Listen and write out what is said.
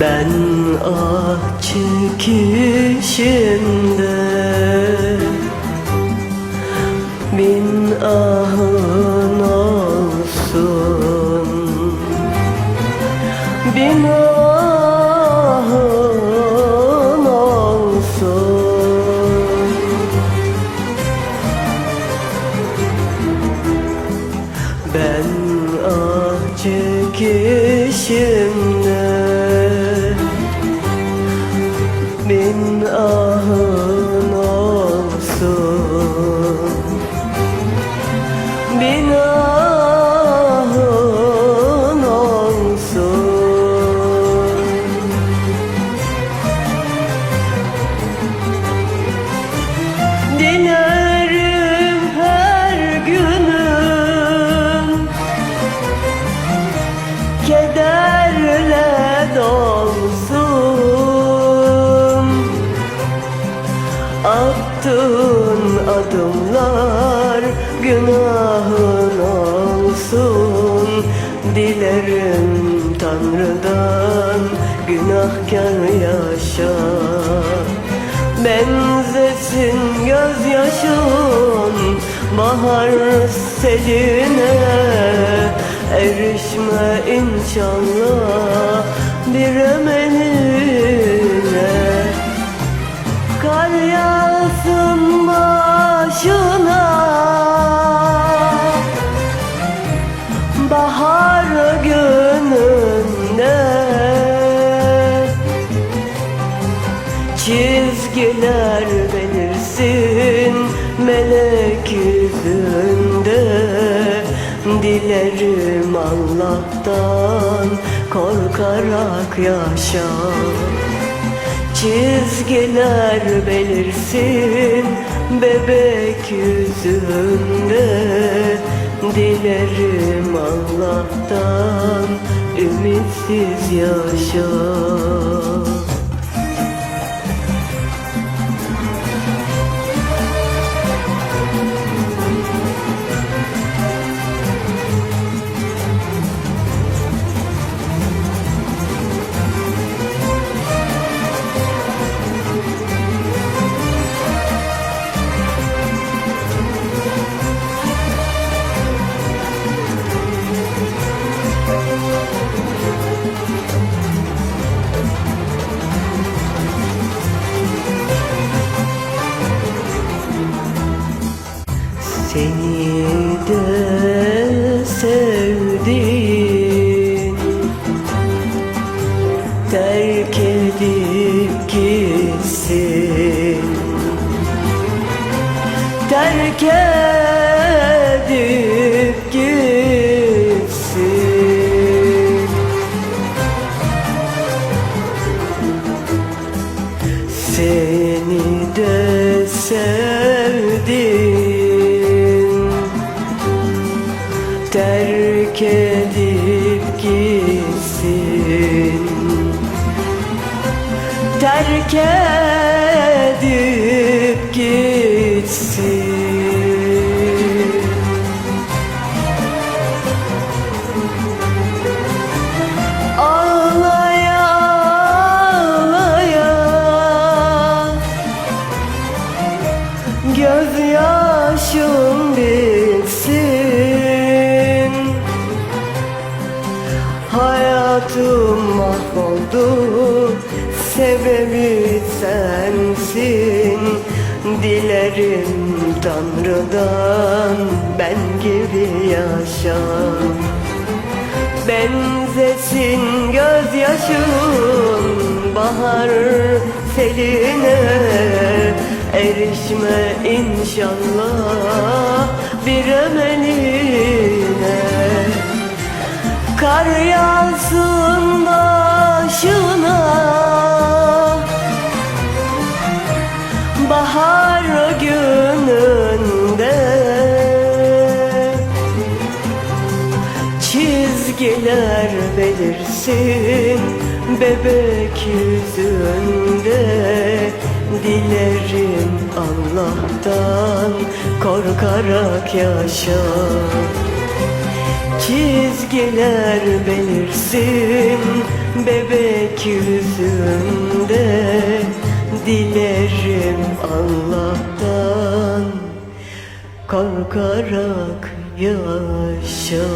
Ben ah çekişimde Bin ahın olsun. Bin Attığın adımlar günahın olsun. Dilerim Tanrı'dan günahkar yaşa. Benzesin gözyaşın bahar seline Erişme inşallah. Bir emeline başına. Bahar gününde Çizgiler belirsin melek yüzünde. Dilerim Allah'tan korkarak yaşa. Çizgiler belirsin bebek yüzünde Dilerim Allah'tan ümitsiz yaşa Seni de Terk edip gitsin. Terk edip gitsin. Seni de sevdim Terk edip gitsin. Terk edip mahvoldu. Sebebi sensin Dilerim Tanrı'dan. Ben gibi yaşa. Benzesin gözyaşın bahar seline Erişme inşallah bir emeline Kar yağsın başına. Bahar gününde Çizgiler belirsin bebek yüzünde. Dilerim Allah'tan korkarak yaşa çizgiler belirsin Bebek yüzünde Dilerim Allah'tan Korkarak yaşa